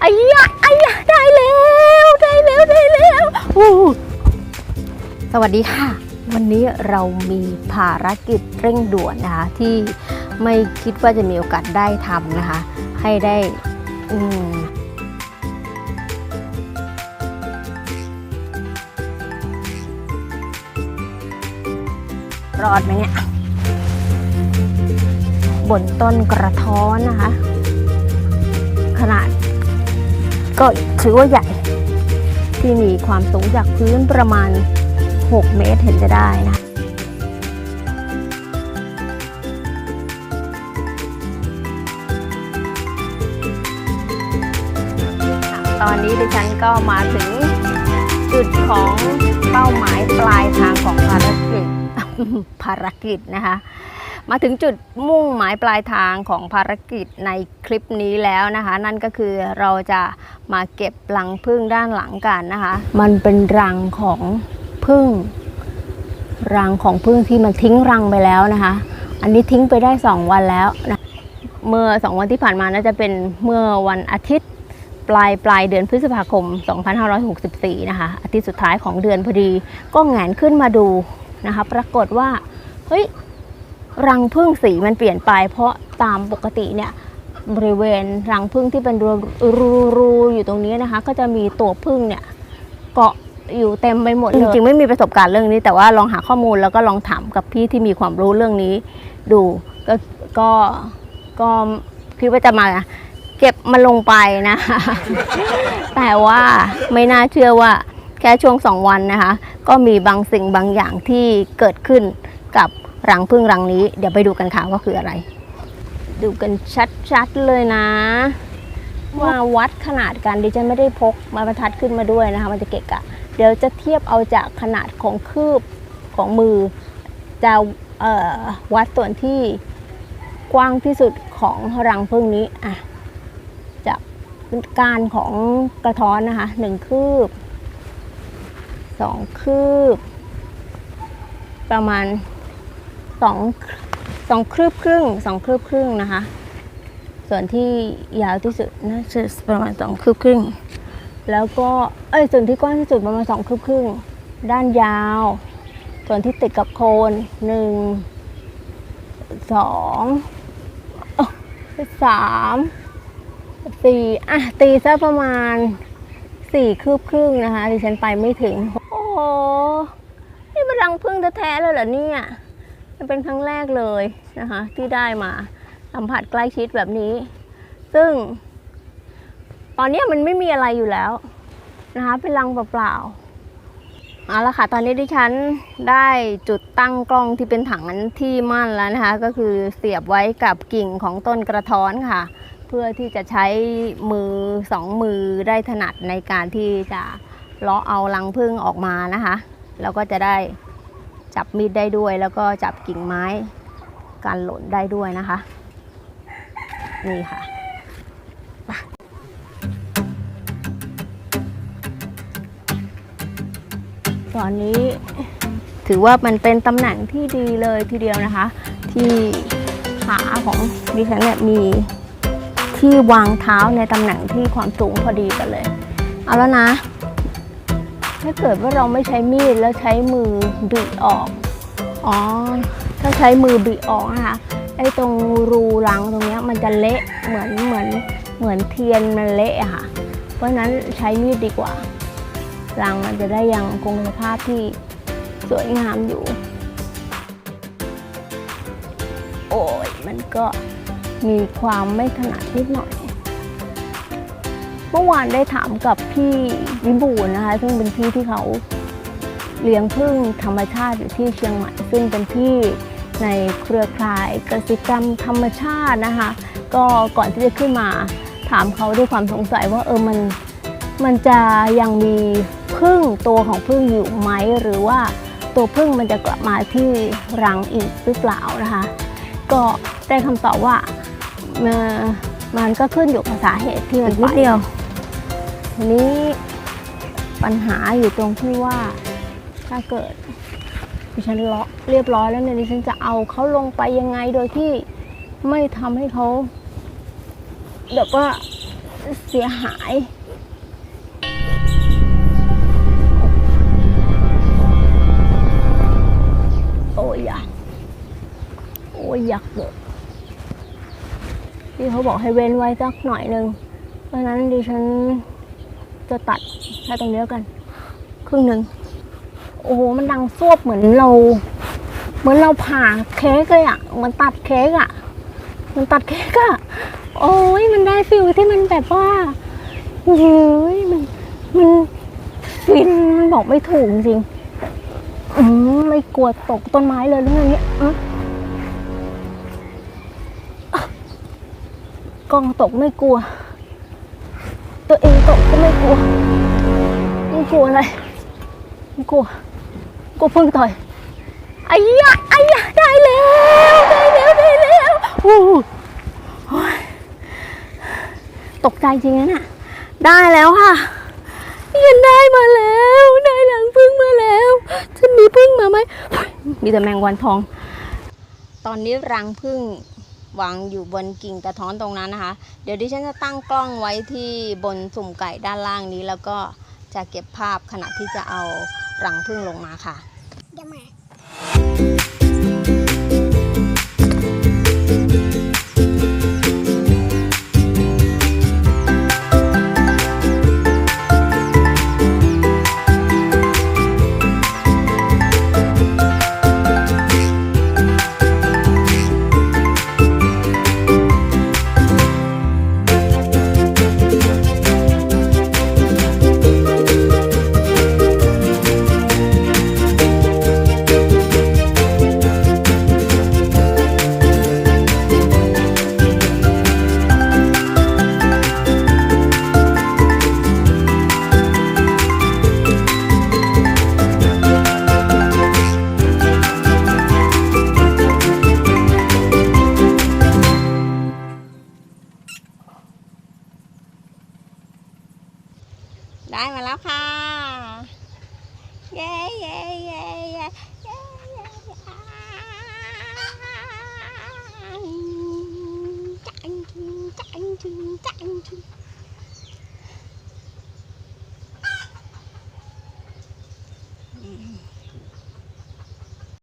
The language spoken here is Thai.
ไอ้ยะไอ้ยะได้แล้วได้แล้วได้แล้วอู้สวัสดีค่ะ วันนี้เรามีภารกิจเร่งด่วนนะคะ ที่ไม่คิดว่าจะมีโอกาสได้ทำนะคะ ให้ได้อืมรอดไหมเนี่ย บนต้นกระท้อนนะคะขนาด ก็ถือว่าใหญ่ ที่มีความสูงจากพื้นประมาณ 6 เมตรเห็นจะได้นะตอนนี้ดิฉันก็มาถึงจุดของเป้าหมายปลายทางของภารกิจภารกิจนะคะ มาถึงจุดมุ่งหมายปลายทางของภารกิจในคลิปนี้แล้วนะคะ นั่นก็คือเราจะมาเก็บรังผึ้งด้านหลังกันนะคะ มันเป็นรังของผึ้งรังของผึ้งที่มันทิ้งรังไปแล้วนะคะ อันนี้ทิ้งไปได้ 2 วันแล้วนะเมื่อ 2 วันที่ผ่านมาน่าจะเป็นเมื่อวันอาทิตย์ปลายปลายเดือนพฤษภาคม 2564 นะคะ อาทิตย์สุดท้ายของเดือนพอดีก็แหงนขึ้นมาดูนะคะ ปรากฏว่า เฮ้ย รังผึ้งสีมันเปลี่ยนไป เพราะตามปกติเนี่ยบริเวณรังผึ้งที่เป็นรูรูอยู่ตรงนี้นะคะ ก็จะมีตัวผึ้งเนี่ยเกาะอยู่เต็มไปหมดเลยจริงๆไม่มีประสบการณ์เรื่องนี้ แต่ว่าลองหาข้อมูลแล้วก็ลองถามกับพี่ที่มีความรู้เรื่องนี้ ดูก็ก็ก็คิดว่าจะมาเก็บมันลงไปนะ แต่ว่าไม่น่าเชื่อว่าแค่ช่วงสองวันนะคะ ก็มีบางสิ่งบางอย่างที่เกิดขึ้นกับ รังพึ่งรังนี้เดี๋ยวไปดูกันค่ะว่าคืออะไร ดูกันชัดๆเลยนะว่าวัดขนาดกันดิฉันไม่ได้พกมาบรรทัดขึ้นมาด้วยนะคะ มันจะเกะกะ เดี๋ยวจะเทียบเอาจากขนาดของคืบของมือ จะออวัดส่วนที่กว้างที่สุดของรังพึ่งนี้อะจากการของกระท้อนนะคะหนึ่งคืบสองคืบ ประมาณ สองสองคืบครึ่งสองคืบครึ่งนะคะ ส่วนที่ยาวที่สุดน่าจะประมาณสองคืบครึ่ง แล้วก็เอ้ยส่วนที่กว้างที่สุดประมาณสองคืบครึ่ง ด้านยาว ส่วนที่ติดกับโคนหนึ่งสองอสามสี่อะตีซะประมาณสี่คืบครึ่งนะคะดิฉันไปไม่ถึง โอ้โห นี่มันรังพึ่งแท้ๆเลยเหรอเนี่ย เป็นครั้งแรกเลยนะคะที่ได้มาสัมผัสใกล้ชิดแบบนี้ ซึ่ง ตอนนี้มันไม่มีอะไรอยู่แล้วนะคะเป็นรังเปล่าๆเอาละค่ะตอนนี้ดิฉันได้จุดตั้งกล้องที่เป็นถังที่มั่นแล้วนะคะ ก็คือเสียบไว้กับกิ่งของต้นกระท้อนค่ะ เพื่อที่จะใช้มือสองมือได้ถนัดในการที่จะเลาะเอารังผึ้งออกมานะคะ แล้วก็จะได้ จับมีดได้ด้วยแล้วก็จับกิ่งไม้การหล่นได้ด้วยนะคะ นี่ค่ะตอนนี้ถือว่ามันเป็นตำแหน่งที่ดีเลยทีเดียวนะคะ ที่ขาของดิฉันเนี่ยมีที่วางเท้าในตำแหน่งที่ความสูงพอดีกันเลย เอาแล้วนะ ถ้าเกิดว่าเราไม่ใช้มีดแล้วใช้มือบิดออก อ๋อ ถ้าใช้มือบิดออกนะคะ ไอ้ตรงรูรังตรงเนี้ยมันจะเละเหมือนเหมือนเหมือนเทียนมันเละอะค่ะ เพราะฉะนั้นใช้มีดดีกว่า รังมันจะได้ยังคงสภาพที่สวยงามอยู่ โอ้ยมันก็มีความไม่ถนัดนิดหน่อย เมื่อวานได้ถามกับพี่วิบูลย์นะคะ ซึ่งเป็นพี่ที่เขาเลี้ยงผึ้งธรรมชาติอยู่ที่เชียงใหม่ซึ่งเป็นที่ในเครือข่ายกสิกรรมธรรมชาตินะคะ ก็ก่อนที่จะขึ้นมาถามเขาด้วยความสงสัยว่าเออมันมันจะยังมีผึ้งตัวของผึ้งอยู่ไหมหรือว่าตัวผึ้งมันจะกลับมาที่รังอีกหรือเปล่านะคะ ก็ได้คำตอบว่ามันก็ขึ้นอยู่กับสาเหตุที่มันนิดเดียว ทีนี้ปัญหาอยู่ตรงที่ว่าถ้าเกิดดิฉันเลาะเรียบร้อยแล้วเนี่ยดิฉันจะเอาเขาลงไปยังไงโดยที่ไม่ทำให้เขาแบบว่าเสียหายโอ้ยอยากโอ้ยอยากเกิดพี่เขาบอกให้เว้นไว้สักหน่อยหนึ่งเพราะนั้นดิฉัน จะตัดแค่ตรงนี้แล้วกัน ครึ่งหนึ่งโอ้โหมันดังซวบเหมือนเรา เหมือนเราผ่าเค้กเลยอะเหมันตัดเค้กอะมันตัดเค้กอะโอ้ยมันได้ฟิลที่มันแบบว่าเฮ้ยมันมันฟินมันบอกไม่ถูกจริงอืมไม่กลัวตกต้นไม้เลยหรือไงเนี่ยอะอะกล้องตกไม่กลัว ตัวเองตก ไม่กลัวไม่กลัวอะไรไม่กลัวกลัวพึ่งต่อยไอ้ยะไอ้ยะได้แล้วได้แล้วได้แล้วโอ้โหโอ้ยตกใจจริงนะเนี่ยได้แล้วค่ะยันได้มาแล้วได้หลังพึ่งมาแล้วฉันมีพึ่งมาไหมมีแต่แมงวันทอง ตอนนี้รังพึ่ง วางอยู่บนกิ่งกระท้อนตรงนั้นนะคะ เดี๋ยวดิฉันจะตั้งกล้องไว้ที่บนสุ่มไก่ด้านล่างนี้ แล้วก็จะเก็บภาพขณะที่จะเอารังพึ่งลงมาค่ะ เดี๋ยวมา